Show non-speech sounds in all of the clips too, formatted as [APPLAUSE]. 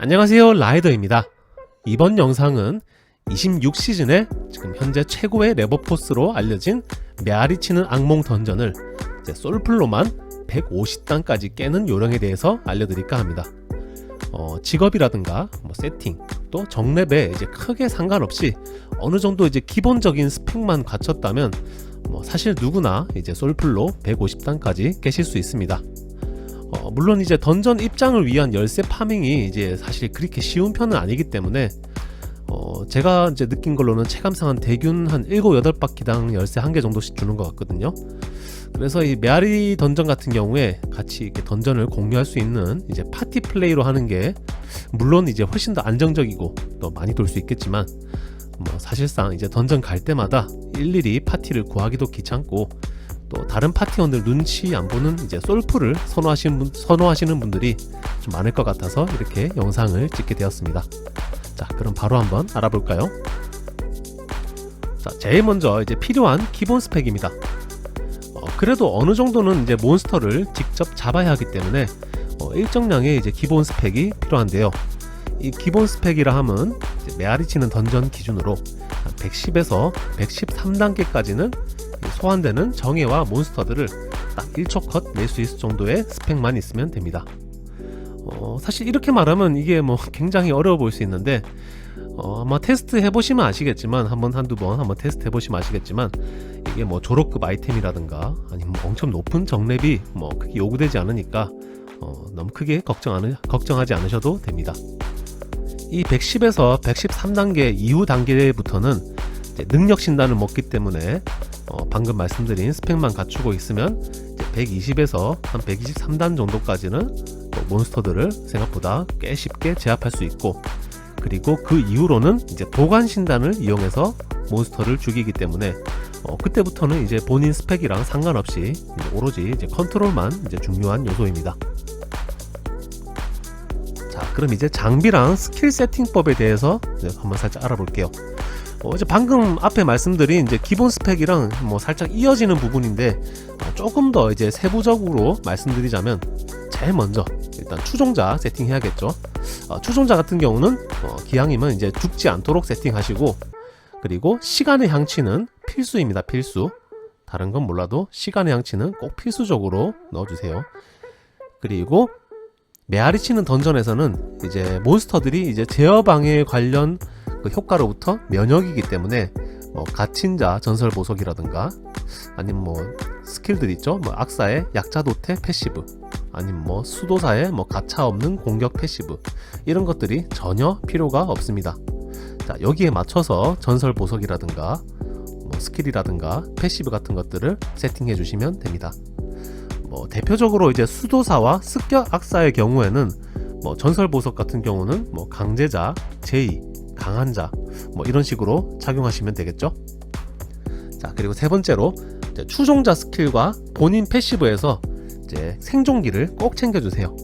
안녕하세요 라이더입니다. 이번 영상은 26시즌에 지금 현재 최고의 레버포스로 알려진 메아리 치는 악몽 던전을 솔플로만 150단까지 깨는 요령에 대해서 알려드릴까 합니다. 어, 직업이라든가 뭐 세팅 또 정랩에 이제 크게 상관없이 어느 정도 이제 기본적인 스펙만 갖췄다면 뭐 사실 누구나 이제 솔플로 150단까지 깨실 수 있습니다 어, 물론 이제 던전 입장을 위한 열쇠 파밍이 이제 사실 그렇게 쉬운 편은 아니기 때문에 어, 제가 이제 느낀 걸로는 체감상 한 대균 한 7, 8바퀴당 열쇠 한 개 정도씩 주는 것 같거든요. 그래서 이 메아리 던전 같은 경우에 같이 이렇게 던전을 공유할 수 있는 이제 파티 플레이로 하는 게 물론 이제 훨씬 더 안정적이고 또 많이 돌 수 있겠지만 뭐 사실상 이제 던전 갈 때마다 일일이 파티를 구하기도 귀찮고 또 다른 파티원들 눈치 안 보는 이제 솔프를 선호하시는, 분, 선호하시는 분들이 좀 많을 것 같아서 이렇게 영상을 찍게 되었습니다. 자, 그럼 바로 한번 알아볼까요? 자, 제일 먼저 이제 필요한 기본 스펙입니다. 어, 그래도 어느 정도는 이제 몬스터를 직접 잡아야 하기 때문에 어, 일정량의 이제 기본 스펙이 필요한데요. 이 기본 스펙이라 함은 이제 메아리 치는 던전 기준으로 110에서 113단계까지는 소환되는 정예와 몬스터들을 딱 1초 컷 낼 수 있을 정도의 스펙만 있으면 됩니다. 어, 사실 이렇게 말하면 이게 뭐 [LAUGHS] 굉장히 어려워 보일 수 있는데 어, 아마 테스트 해보시면 아시겠지만 한번 한두 번 한번 테스트 해보시면 아시겠지만 이게 뭐 졸업급 아이템이라든가 아니면 뭐 엄청 높은 정랩이 뭐 크게 요구되지 않으니까 어, 너무 크게 걱정 안, 걱정하지 않으셔도 됩니다. 이 110에서 113단계 이후 단계부터는 능력 신단을 먹기 때문에 어, 방금 말씀드린 스펙만 갖추고 있으면 120에서 한 123단 정도까지는 또 몬스터들을 생각보다 꽤 쉽게 제압할 수 있고 그리고 그 이후로는 이제 도관 신단을 이용해서 몬스터를 죽이기 때문에 어, 그때부터는 이제 본인 스펙이랑 상관없이 이제 오로지 이제 컨트롤만 이제 중요한 요소입니다. 자, 그럼 이제 장비랑 스킬 세팅법에 대해서 한번 살짝 알아볼게요. 어, 이제 방금 앞에 말씀드린 이제 기본 스펙이랑 뭐 살짝 이어지는 부분인데 어, 조금 더 이제 세부적으로 말씀드리자면 제일 먼저 일단 추종자 세팅해야겠죠. 어, 추종자 같은 경우는 어, 기왕이면 이제 죽지 않도록 세팅하시고 그리고 시간의 향치는 필수입니다. 필수. 다른 건 몰라도 시간의 향치는 꼭 필수적으로 넣어주세요. 그리고 메아리 치는 던전에서는 이제 몬스터들이 이제 제어 방해 관련 그 효과로부터 면역이기 때문에 뭐 갇힌 자 전설 보석이라든가 아니면 뭐 스킬들 있죠? 뭐 악사의 약자 도태 패시브 아니면 뭐 수도사의 뭐 가차 없는 공격 패시브 이런 것들이 전혀 필요가 없습니다. 자 여기에 맞춰서 전설 보석이라든가 뭐 스킬이라든가 패시브 같은 것들을 세팅해 주시면 됩니다. 뭐 대표적으로 이제 수도사와 습격 악사의 경우에는 뭐 전설 보석 같은 경우는 뭐 강제자, 제의, 강한 자, 뭐 이런 식으로 착용하시면 되겠죠. 자, 그리고 세 번째로 추종자 스킬과 본인 패시브에서 이제 생존기를 꼭 챙겨주세요.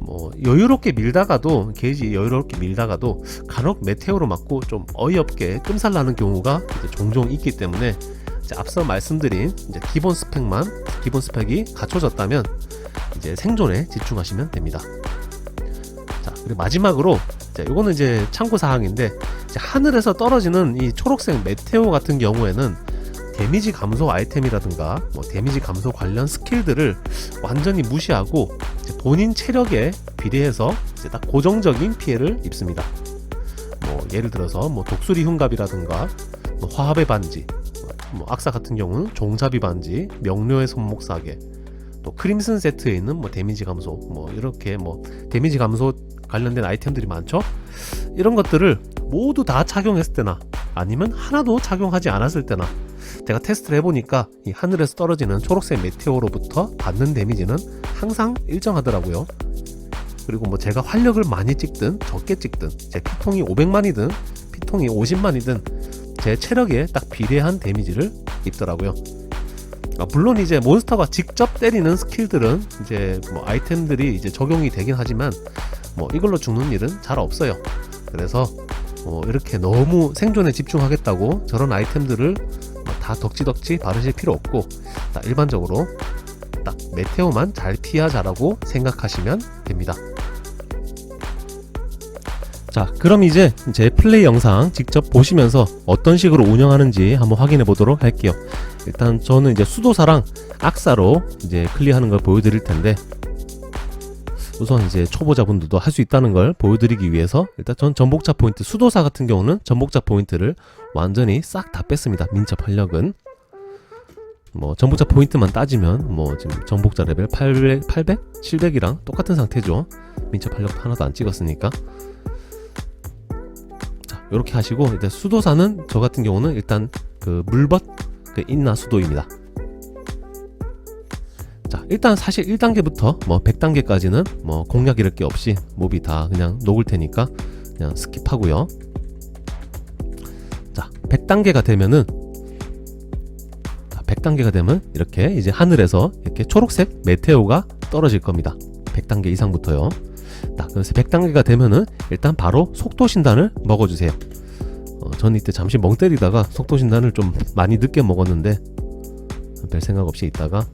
뭐 여유롭게 밀다가도 게이지 여유롭게 밀다가도 간혹 메테오로 맞고 좀 어이없게 끔살나는 경우가 종종 있기 때문에 앞서 말씀드린 이제 기본 스펙만 기본 스펙이 갖춰졌다면 이제 생존에 집중하시면 됩니다. 자 그리고 마지막으로 자, 이거는 이제 참고 사항인데 이제 하늘에서 떨어지는 이 초록색 메테오 같은 경우에는 데미지 감소 아이템이라든가 뭐 데미지 감소 관련 스킬들을 완전히 무시하고 본인 체력에 비례해서 딱 고정적인 피해를 입습니다. 뭐 예를 들어서 뭐 독수리 흉갑이라든가 뭐 화합의 반지, 뭐 악사 같은 경우는 종잡이 반지, 명료의 손목 사계, 또 크림슨 세트에 있는 뭐 데미지 감소, 뭐 이렇게 뭐 데미지 감소 관련된 아이템들이 많죠. 이런 것들을 모두 다 착용했을 때나 아니면 하나도 착용하지 않았을 때나 제가 테스트를 해보니까 이 하늘에서 떨어지는 초록색 메테오로부터 받는 데미지는 항상 일정하더라고요. 그리고 뭐 제가 활력을 많이 찍든 적게 찍든 제 피통이 500만이든 피통이 50만이든 제 체력에 딱 비례한 데미지를 입더라고요. 아, 물론 이제 몬스터가 직접 때리는 스킬들은 이제 뭐 아이템들이 이제 적용이 되긴 하지만 뭐 이걸로 죽는 일은 잘 없어요. 그래서 뭐 이렇게 너무 생존에 집중하겠다고 저런 아이템들을 다 덕지덕지 바르실 필요 없고 딱 일반적으로 딱 메테오만 잘 피하자라고 생각하시면 됩니다. 자, 그럼 이제 제 플레이 영상 직접 보시면서 어떤 식으로 운영하는지 한번 확인해 보도록 할게요. 일단 저는 이제 수도사랑 악사로 이제 클리어하는 걸 보여드릴 텐데 우선 이제 초보자분들도 할 수 있다는 걸 보여드리기 위해서 일단 전 전복자 포인트 수도사 같은 경우는 전복자 포인트를 완전히 싹 다 뺐습니다. 민첩 활력은 뭐 전복자 포인트만 따지면 뭐 지금 전복자 레벨 800, 800, 700이랑 똑같은 상태죠. 민첩 활력 하나도 안 찍었으니까 자 이렇게 하시고 일단 수도사는 저 같은 경우는 일단 그 물벗 그 인나 수도입니다. 자 일단 사실 1단계부터 뭐 100단계까지는 뭐 공략 이럴 게 없이 몹이 다 그냥 녹을 테니까 그냥 스킵하고요. 자 100단계가 되면은 자, 100단계가 되면 이렇게 이제 하늘에서 이렇게 초록색 메테오가 떨어질 겁니다. 100단계 이상부터요. 자, 그래서 100단계가 되면은 일단 바로 속도 신단을 먹어주세요. 어, 저는 이때 잠시 멍 때리다가 속도 신단을 좀 많이 늦게 먹었는데 별 생각 없이 있다가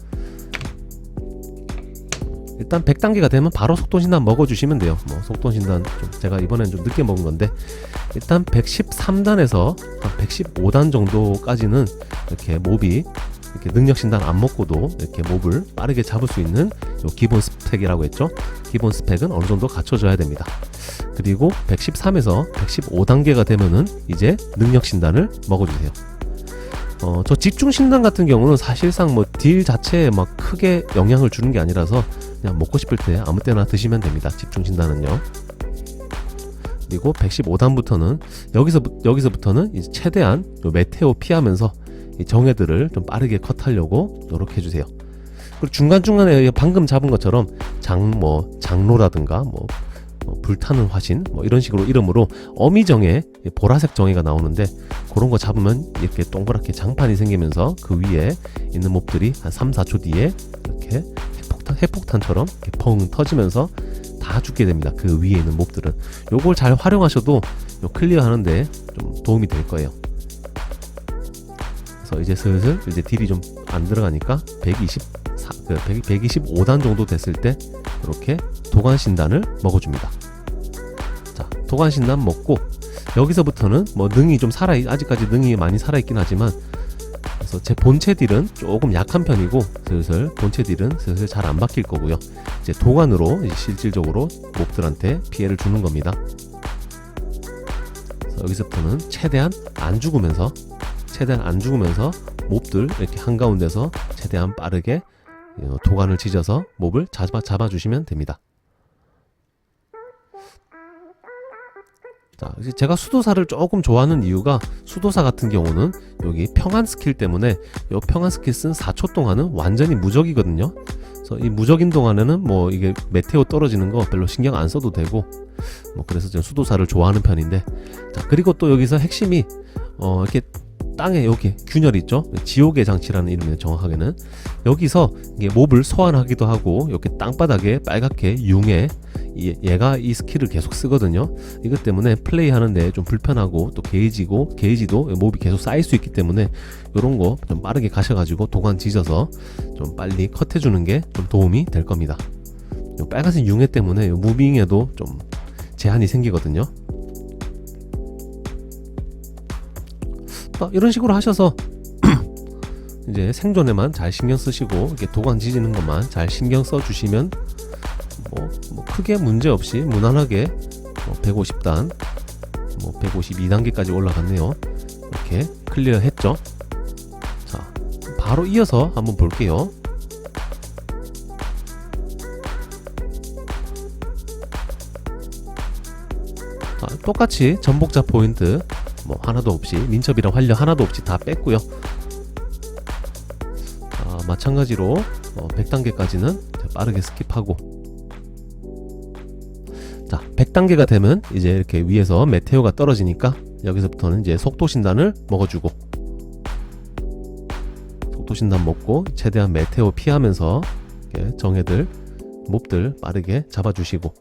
일단 100단계가 되면 바로 속도 신단 먹어주시면 돼요. 뭐 속도 신단 좀 제가 이번엔 좀 늦게 먹은 건데 일단 113단에서 한 115단 정도까지는 이렇게 몹이 이렇게 능력 신단 안 먹고도 이렇게 몹을 빠르게 잡을 수 있는 요 기본 스펙이라고 했죠. 기본 스펙은 어느 정도 갖춰져야 됩니다. 그리고 113에서 115단계가 되면은 이제 능력 신단을 먹어주세요. 어, 저 집중 신단 같은 경우는 사실상 뭐 딜 자체에 막 크게 영향을 주는 게 아니라서 그냥 먹고 싶을 때 아무 때나 드시면 됩니다. 집중 신단은요. 그리고 115단부터는 여기서 여기서부터는 이제 최대한 요 메테오 피하면서 이 정예들을 좀 빠르게 컷하려고 노력해 주세요. 그리고 중간 중간에 방금 잡은 것처럼 장 뭐 장로라든가 뭐, 뭐 불타는 화신 뭐 이런 식으로 이름으로 어미정예 보라색 정예가 나오는데 그런 거 잡으면 이렇게 동그랗게 장판이 생기면서 그 위에 있는 몹들이 한 3, 4초 뒤에 이렇게 핵폭탄, 핵폭탄처럼 펑 터지면서 다 죽게 됩니다. 그 위에 있는 몹들은 요걸 잘 활용하셔도 요 클리어 하는데 좀 도움이 될 거예요. 그래서 이제 슬슬 이제 딜이 좀 안 들어가니까 124, 그 100, 125단 정도 됐을 때 이렇게 도관 신단을 먹어줍니다. 자, 도관 신단 먹고 여기서부터는 뭐 능이 좀 살아 아직까지 능이 많이 살아 있긴 하지만 그래서 제 본체 딜은 조금 약한 편이고 슬슬 본체 딜은 슬슬 잘 안 바뀔 거고요. 이제 도관으로 이제 실질적으로 몹들한테 피해를 주는 겁니다. 여기서부터는 최대한 안 죽으면서 최대한 안 죽으면서 몹들 이렇게 한가운데서 최대한 빠르게 어, 도관을 찢어서 몹을 잡아, 잡아주시면 됩니다. 자, 제가 수도사를 조금 좋아하는 이유가 수도사 같은 경우는 여기 평안 스킬 때문에 이 평안 스킬 쓴 4초 동안은 완전히 무적이거든요. 그래서 이 무적인 동안에는 뭐 이게 메테오 떨어지는 거 별로 신경 안 써도 되고 뭐 그래서 저는 수도사를 좋아하는 편인데 자 그리고 또 여기서 핵심이 어 이렇게 땅에 여기 균열 있죠? 지옥의 장치라는 이름이에요 정확하게는. 여기서 이게 몹을 소환하기도 하고 이렇게 땅바닥에 빨갛게 이- 얘 가 이 스킬을 계속 쓰거든요. 이것 때문에 플레이 하는데 좀 불편하고 또 게이지고 게이지도 몹이 계속 쌓일 수 있기 때문에 이런 거 좀 빠르게 가셔가지고 도관 지져서 좀 빨리 컷해주는 게 좀 도움이 될 겁니다. 요 빨간색 융해 때문에 요 무빙에도 좀 제한이 생기거든요. 또 이런 식으로 하셔서 [CLEARS THROAT] 이제 생존에만 잘 신경 쓰시고 이렇게 도관 지지는 것만 잘 신경 써 주시면 뭐, 뭐 크게 문제 없이 무난하게 뭐 150단 뭐 152단계까지 올라갔네요. 이렇게 클리어 했죠. 자, 바로 이어서 한번 볼게요. 자, 똑같이 전복자 포인트 뭐 하나도 없이 민첩이랑 활력 하나도 없이 다 뺐고요. 아, 마찬가지로 어, 100단계까지는 빠르게 스킵하고 자 100단계가 되면 이제 이렇게 위에서 메테오가 떨어지니까 여기서부터는 이제 속도 신단을 먹어주고 속도 신단 먹고 최대한 메테오 피하면서 정해들 몹들 빠르게 잡아주시고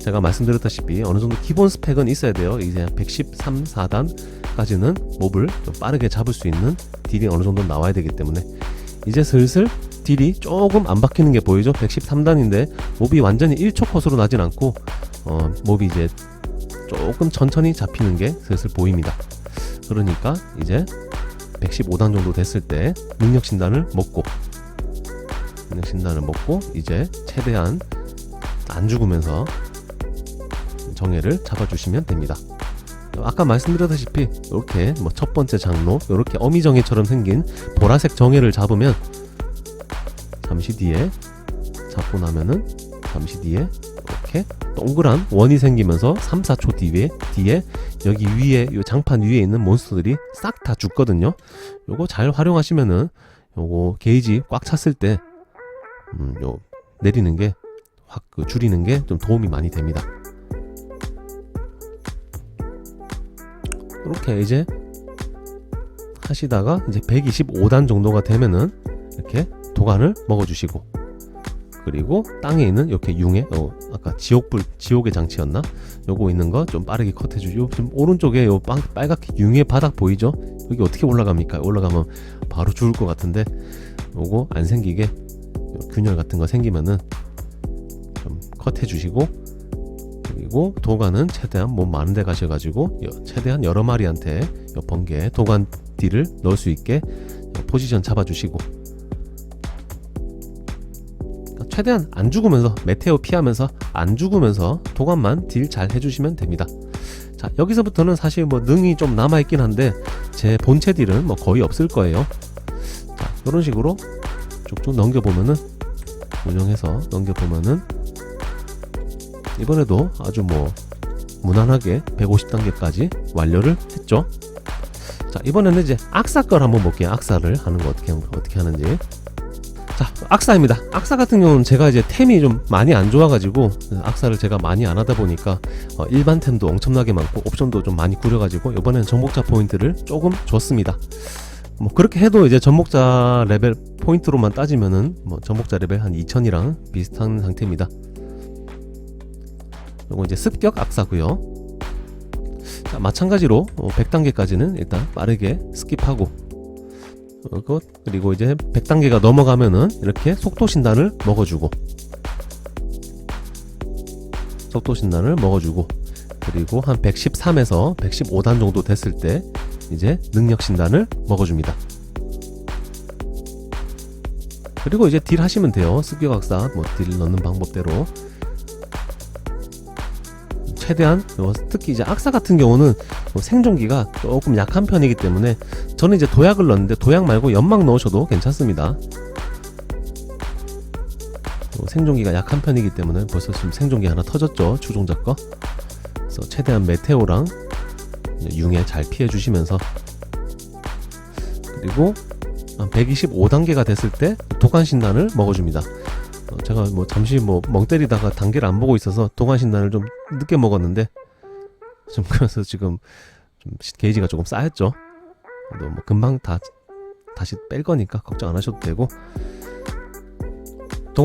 제가 말씀드렸다시피 어느 정도 기본 스펙은 있어야 돼요. 이제 113, 4단까지는 몹을 좀 빠르게 잡을 수 있는 딜이 어느 정도 나와야 되기 때문에 이제 슬슬 딜이 조금 안 바뀌는 게 보이죠? 113단인데 몹이 완전히 1초 컷으로 나진 않고 어, 몹이 이제 조금 천천히 잡히는 게 슬슬 보입니다. 그러니까 이제 115단 정도 됐을 때 능력 신단을 먹고 능력 신단을 먹고 이제 최대한 안 죽으면서 정예를 잡아주시면 됩니다. 아까 말씀드렸다시피 이렇게 뭐 첫 번째 장로 이렇게 어미 정예처럼 생긴 보라색 정예를 잡으면 잠시 뒤에 잡고 나면은 잠시 뒤에 이렇게 동그란 원이 생기면서 3, 4초 뒤에 뒤에 여기 위에 요 장판 위에 있는 몬스터들이 싹 다 죽거든요. 요거 잘 활용하시면은 요거 게이지 꽉 찼을 때 음, 요 내리는 게확그 줄이는 게 좀 도움이 많이 됩니다. 이렇게 이제 하시다가 이제 125단 정도가 되면은 이렇게 도관을 먹어주시고 그리고 땅에 있는 이렇게 융에 어, 아까 지옥불 지옥의 장치였나? 요거 있는 거 좀 빠르게 컷해주죠 지금 오른쪽에 요 빵, 빨갛게 융의 바닥 보이죠? 여기 어떻게 올라갑니까? 올라가면 바로 죽을 것 같은데 요거 안 생기게 요 균열 같은 거 생기면은 좀 컷해주시고 그리고 도관은 최대한 몸 많은 데 가셔가지고 여- 최대한 여러 마리한테 요 번개 도관 딜을 넣을 수 있게 요 포지션 잡아주시고 최대한 안 죽으면서 메테오 피하면서 안 죽으면서 도관만 딜 잘 해주시면 됩니다. 자 여기서부터는 사실 뭐 능이 좀 남아 있긴 한데 제 본체 딜은 뭐 거의 없을 거예요. 자 이런 식으로 쭉쭉 넘겨보면은 운영해서 넘겨보면은 이번에도 아주 뭐 무난하게 150단계까지 완료를 했죠. 자 이번에는 이제 악사 걸 한번 볼게요. 악사를 하는 거 어떻게 어떻게 하는지. 자 악사입니다. 악사 같은 경우는 제가 이제 템이 좀 많이 안 좋아가지고 악사를 제가 많이 안 하다 보니까 어, 일반 템도 엄청나게 많고 옵션도 좀 많이 구려가지고 이번에는 전복자 포인트를 조금 줬습니다. 뭐 그렇게 해도 이제 전복자 레벨 포인트로만 따지면은 뭐 전복자 레벨 한 2000이랑 비슷한 상태입니다. 요거 이제 습격 악사고요. 자, 마찬가지로 어, 100단계까지는 일단 빠르게 스킵하고 어, 그 것 그리고 이제 100단계가 넘어가면은 이렇게 속도 신단을 먹어주고 속도 신단을 먹어주고 그리고 한 113에서 115단 정도 됐을 때 이제 능력 신단을 먹어줍니다. 그리고 이제 딜 하시면 돼요. 습격 악사 뭐 딜 넣는 방법대로 최대한 어, 특히 이제 악사 같은 경우는 어, 생존기가 조금 약한 편이기 때문에 저는 이제 도약을 넣었는데 도약 말고 연막 넣으셔도 괜찮습니다. 어, 생존기가 약한 편이기 때문에 벌써 지금 생존기 하나 터졌죠 추종자 거. 그래서 최대한 메테오랑 융에 잘 피해 주시면서 그리고 한 125단계가 됐을 때 도관 신단을 먹어줍니다. 어, 제가 뭐 잠시 뭐 멍 때리다가 단계를 안 보고 있어서 도관 신단을 좀 늦게 먹었는데 좀 그래서 지금 좀 시- 게이지가 조금 쌓였죠. 그래도 뭐 금방 다 다시 뺄 거니까 걱정 안 하셔도 되고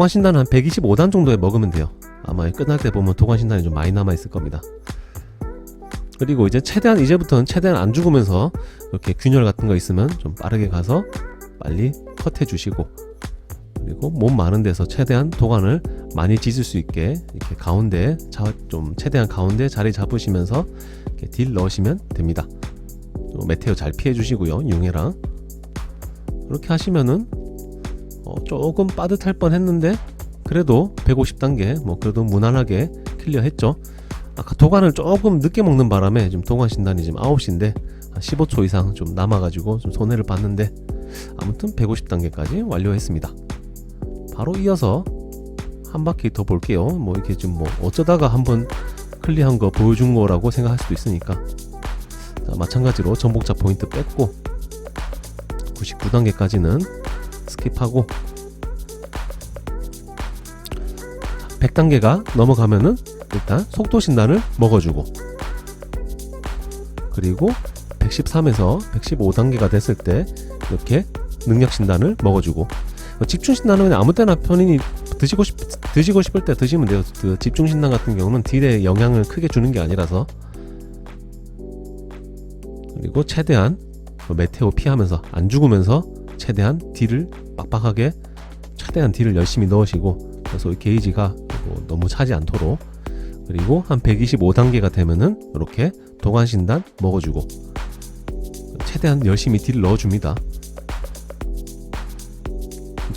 신단은 한 125단 정도에 먹으면 돼요. 아마 끝날 때 보면 도관 신단이 좀 많이 남아 있을 겁니다. 그리고 이제 최대한 이제부터는 최대한 안 죽으면서 이렇게 균열 같은 거 있으면 좀 빠르게 가서 빨리 컷해 주시고 그리고 몸 많은 데서 최대한 도관을 많이 짓을 수 있게 이렇게 가운데 자, 좀 최대한 가운데 자리 잡으시면서 이렇게 딜 넣으시면 됩니다. 또 메테오 잘 피해 주시고요. 융해랑 이렇게 하시면은 어, 조금 빠듯할 뻔 했는데 그래도 150단계 뭐 그래도 무난하게 클리어 했죠. 아까 도관을 조금 늦게 먹는 바람에 지금 도관 신단이 지금 9시인데 한 15초 이상 좀 남아가지고 좀 손해를 봤는데 아무튼 150단계까지 완료했습니다. 바로 이어서 한 바퀴 더 볼게요. 뭐 이렇게 좀 뭐 어쩌다가 한번 클리어한 거 보여준 거라고 생각할 수도 있으니까. 자, 마찬가지로 전복자 포인트 뺐고 99단계까지는 스킵하고 100단계가 넘어가면은 일단 속도 신단을 먹어주고 그리고 113에서 115단계가 됐을 때 이렇게 능력 신단을 먹어주고 어, 집중 신단은 그냥 아무 때나 본인이 드시고 싶 드시고 싶을 때 드시면 돼요. 그 집중 신단 같은 경우는 딜에 영향을 크게 주는 게 아니라서 그리고 최대한 뭐 메테오 피하면서 안 죽으면서 최대한 딜을 빡빡하게 최대한 딜을 열심히 넣으시고 그래서 이 게이지가 뭐 너무 차지 않도록 그리고 한 125단계가 되면은 이렇게 도관신단 먹어주고 최대한 열심히 딜 넣어줍니다.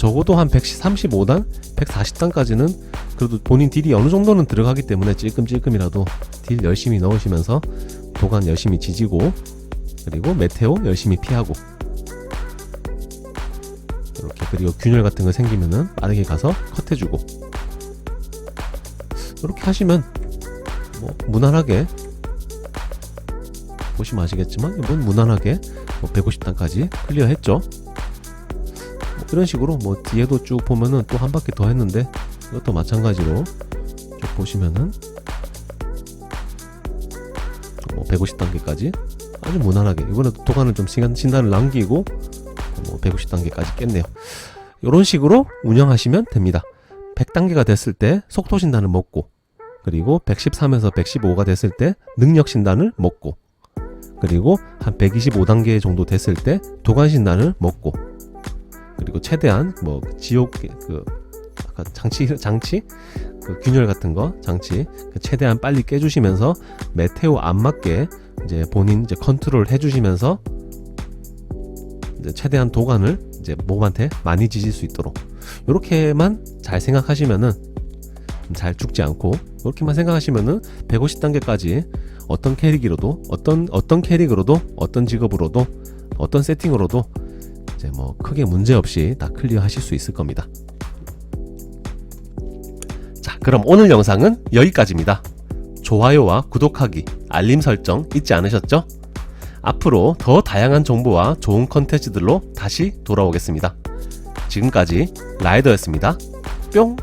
적어도 한 135단, 140단까지는 그래도 본인 딜이 어느 정도는 들어가기 때문에 찔끔찔끔이라도 딜 열심히 넣으시면서 도관 열심히 지지고 그리고 메테오 열심히 피하고 이렇게 그리고 균열 같은 거 생기면은 빠르게 가서 컷해주고 이렇게 하시면 뭐 무난하게 보시면 아시겠지만 이건 무난하게 뭐 150단까지 클리어했죠. 뭐 이런 식으로 뭐 뒤에도 쭉 보면은 또 한 바퀴 더 했는데 이것도 마찬가지로 쭉 보시면은 뭐 150단계까지 아주 무난하게 이번에 도관을 좀 시간 신단을 남기고 뭐 150단계까지 깼네요. 이런 식으로 운영하시면 됩니다. 100단계가 됐을 때 속도 신단을 먹고 그리고 113에서 115가 됐을 때 능력 신단을 먹고 그리고 한 125단계 정도 됐을 때 도관 신단을 먹고 그리고 최대한 뭐 지옥 그 아까 장치 장치? 그 균열 같은 거 장치 그 최대한 빨리 깨주시면서 메테오 안 맞게 이제 본인 이제 컨트롤 해주시면서 이제 최대한 도관을 이제 몸한테 많이 지질 수 있도록. 이렇게만 잘 생각하시면은 잘 죽지 않고 이렇게만 생각하시면은 150단계까지 어떤 캐릭으로도 어떤 어떤 캐릭으로도 어떤 직업으로도 어떤 세팅으로도 이제 뭐 크게 문제 없이 다 클리어 하실 수 있을 겁니다. 자, 그럼 오늘 영상은 여기까지입니다. 좋아요와 구독하기, 알림 설정 잊지 않으셨죠? 앞으로 더 다양한 정보와 좋은 컨텐츠들로 다시 돌아오겠습니다. 지금까지 라이더였습니다. 뿅!